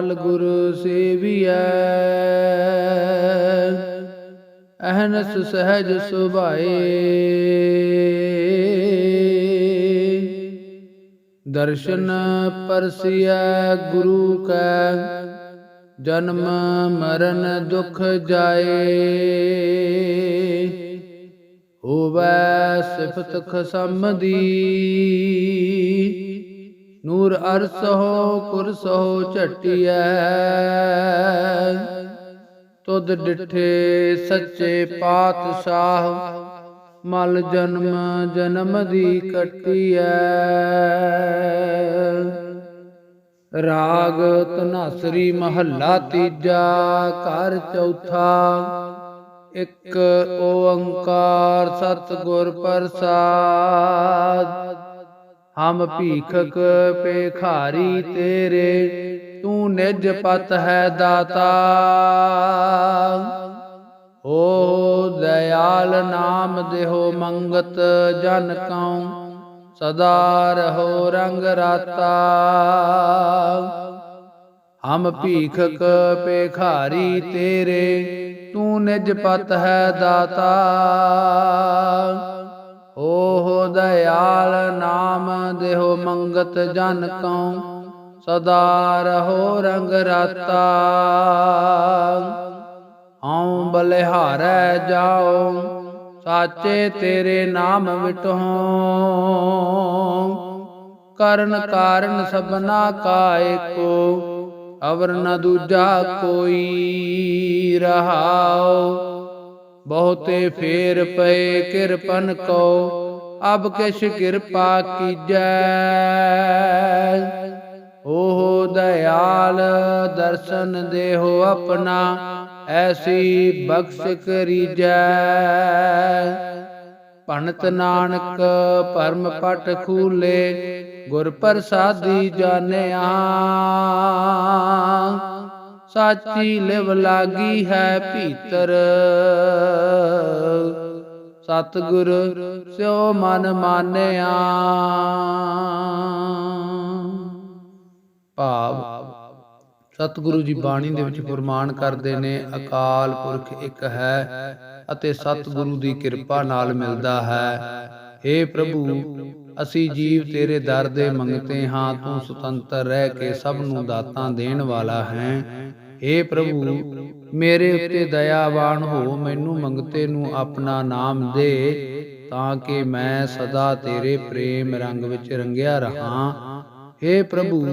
Q ਟਲ ਗੁਰ ਸੇਵੀਐ। ਅਹਨਸ ਸਹਿਜ ਸੁਭਾਏ। ਦਰਸ਼ਨ ਪਰਸਿਐ ਗੁਰੂ ਕੈ, ਜਨਮ ਮਰਨ ਦੁਖ ਜਾਏ। ਹੋਵੈ ਸਿਫਤ ਖਸਮ ਦੀ। ਨੂਰ ਅਰਸਹੁ ਕੁਰਸਹੁ ਝਟਿਐ। ਤੁਧ ਡਿਠੇ ਸੱਚੇ ਪਾਤਸ਼ਾਹ, ਮਲ ਜਨਮ ਜਨਮ ਦੀ ਕਟਿਐ। ਰਾਗ ਤਨਾਸਰੀ ਮਹੱਲਾ ਤੀਜਾ, ਘਰ ਚੌਥਾ, ਇੱਕ ਓੰਕਾਰ ਸਤਿਗੁਰ ਪ੍ਰਸਾਦ। ਹਮ ਭੀਖਕ ਪੇਖਾਰੀ ਤੇਰੇ, ਤੂੰ ਨਿਜ ਪਤ ਹੈ ਦਾਤਾ। ਓ ਦਇਆਲ ਨਾਮ ਦੇਹੋ ਮੰਗਤ ਜਨ ਕਉ, ਸਦਾ ਰਹੋ ਰੰਗ ਰਾਤਾ। ਹਮ ਭੀਖਕ ਪੇਖਾਰੀ ਤੇਰੇ, ਤੂੰ ਨਿਜ ਪਤ ਹੈ ਦਾਤਾ। ਓਹ ਦਇਆਲ ਨਾਮ ਦੇਹੋ ਮੰਗਤ ਜਨ ਕਉ, ਸਦਾ ਰਹੋ ਰੰਗ ਰਾਤਾ। ਹਉ ਬਲਿਹਾਰੈ ਜਾਓ, ਸਾਚੇ ਤੇਰੇ ਨਾਮ ਵਿਟਹੁ ਕਰਨ ਕਾਰਨ ਸਭਨਾ ਕਾ ਏਕੋ ਅਵਰ ਨ ਦੂਜਾ ਕੋਈ ਰਹਾਓ। ਬਹੁਤੇ ਫੇਰ ਪਏ, ਕਿਰਪਨ ਕੋ ਅਬ ਕਿਛ ਕਿਰਪਾ ਕੀਜੈ। ਓਹ ਦਇਆਲ ਦਰਸ਼ਨ ਦੇਹੋ ਆਪਣਾ, ਐਸੀ ਬਖਸ਼ ਕਰੀਜੈ। ਭਣਤ ਨਾਨਕ ਪਰਮ ਪਟ ਖੂਲੇ, ਗੁਰ ਪ੍ਰਸਾਦੀ ਜਾਣਿਆ। ਸਾਚੀ ਲਿਵ ਲਾਗੀ ਹੈ ਭੀਤਰ। ਸਤਿਗੁਰ ਸਿਓ ਮਨ ਮਾਨਿਆ। ਭਾਵ, ਸਤਿਗੁਰੂ ਜੀ ਬਾਣੀ ਦੇ ਵਿੱਚ ਫਰਮਾਨ ਕਰਦੇ ਨੇ, ਅਕਾਲ ਪੁਰਖ ਇੱਕ ਹੈ ਅਤੇ ਸਤਿਗੁਰੂ ਦੀ ਕਿਰਪਾ ਨਾਲ ਮਿਲਦਾ ਹੈ। ਏ ਪ੍ਰਭੂ ਅਸੀਂ ਜੀਵ ਤੇਰੇ ਦਰ ਦੇ ਮੰਗਤੇ ਹਾਂ ਤੂੰ ਸੁਤੰਤਰ ਰਹਿ ਕੇ ਸਭ ਨੂੰ ਦਾਤਾਂ ਦੇਣ ਵਾਲਾ ਹੈ। ਏ ਪ੍ਰਭੂ ਮੇਰੇ ਉੱਤੇ ਦਇਆਵਾਨ ਹੋ ਮੈਨੂੰ ਮੰਗਤੇ ਨੂੰ ਆਪਣਾ ਨਾਮ ਦੇ ਤਾਂ ਕਿ ਮੈਂ ਸਦਾ ਤੇਰੇ ਪ੍ਰੇਮ ਰੰਗ ਵਿੱਚ ਰੰਗਿਆ ਰਹਾ। ਏ ਪ੍ਰਭੂ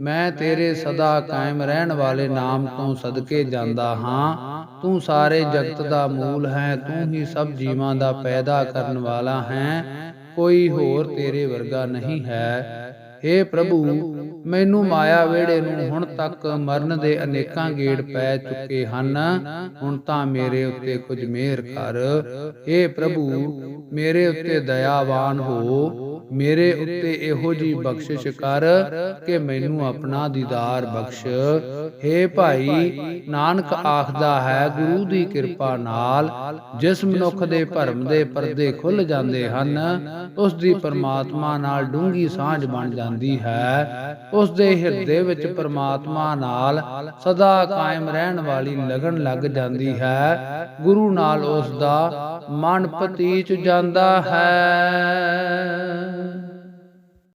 ਮੈਂ ਤੇਰੇ ਸਦਾ ਕਾਇਮ ਰਹਿਣ ਵਾਲੇ ਨਾਮ ਤੋਂ ਸਦਕੇ ਜਾਂਦਾ ਹਾਂ। ਤੂੰ ਸਾਰੇ ਜਗਤ ਦਾ ਮੂਲ ਹੈ ਤੂੰ ਹੀ ਸਭ ਜੀਵਾਂ ਦਾ ਪੈਦਾ ਕਰਨ ਵਾਲਾ ਹੈ। ਕੋਈ ਹੋਰ ਤੇਰੇ ਵਰਗਾ ਨਹੀਂ ਹੈ। ਏ ਪ੍ਰਭੂ, ਮੈਨੂੰ ਮਾਇਆ ਵੇੜੇ ਨੂੰ ਹੁਣ ਤੱਕ ਮਰਨ ਦੇ ਅਨੇਕਾਂ ਗੇੜ ਪੈ ਚੁੱਕੇ ਹਨ। ਹੁਣ ਤਾਂ ਮੇਰੇ ਉੱਤੇ ਕੁਝ ਮਿਹਰ ਕਰ। ਏ ਪ੍ਰਭੂ, ਮੇਰੇ ਉੱਤੇ ਦਇਆਵਾਨ ਹੋ। ਮੇਰੇ ਉੱਤੇ ਇਹੋ ਜੀ ਬਖਸ਼ਿਸ਼ ਕਰ ਕਿ ਮੈਨੂੰ ਆਪਣਾ ਦੀਦਾਰ ਬਖਸ਼। ਏ ਭਾਈ, ਨਾਨਕ ਆਖਦਾ ਹੈ, ਗੁਰੂ ਦੀ ਕਿਰਪਾ ਨਾਲ ਜਿਸ ਮਨੁੱਖ ਦੇ ਭਰਮ ਦੇ ਪਰਦੇ ਖੁੱਲ ਜਾਂਦੇ ਹਨ, ਉਸ ਦੀ ਪਰਮਾਤਮਾ ਨਾਲ ਡੂੰਗੀ ਸਾਂਝ ਬਣ ਜਾਂਦੀ ਹੈ। ਉਸ ਦੇ ਹਿਰਦੇ ਵਿੱਚ ਪਰਮਾਤਮਾ ਨਾਲ ਸਦਾ ਕਾਇਮ ਰਹਿਣ ਵਾਲੀ ਲਗਨ ਲੱਗ ਜਾਂਦੀ ਹੈ। ਗੁਰੂ ਨਾਲ ਉਸ ਦਾ ਮਨ ਪਤੀਚ ਜਾਂਦਾ ਹੈ।